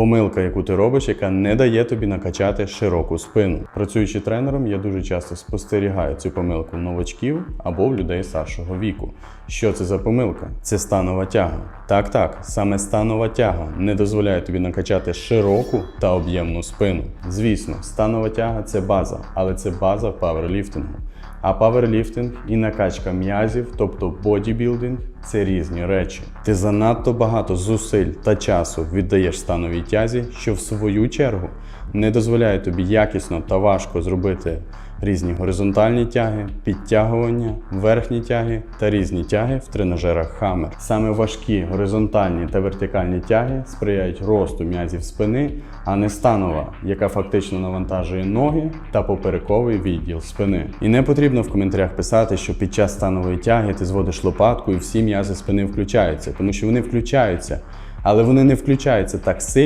Помилка, яку ти робиш, яка не дає тобі накачати широку спину. Працюючи тренером, я дуже часто спостерігаю цю помилку новачків або в людей старшого віку. Що це за помилка? Це станова тяга. Так, так, саме станова тяга не дозволяє тобі накачати широку та об'ємну спину. Звісно, станова тяга це база, але це база паверліфтингу. А паверліфтинг і накачка м'язів, тобто бодібілдинг, це різні речі. Ти занадто багато зусиль та часу віддаєш становій тязі, що в свою чергу не дозволяє тобі якісно та важко зробити різні горизонтальні тяги, підтягування, верхні тяги та різні тяги в тренажерах Hammer. Саме важкі горизонтальні та вертикальні тяги сприяють росту м'язів спини, а не станова, яка фактично навантажує ноги та поперековий відділ спини. І не потрібно в коментарях писати, що під час станової тяги ти зводиш лопатку і всі м'язи спини включаються, тому що вони включаються, але вони не включаються так сильно.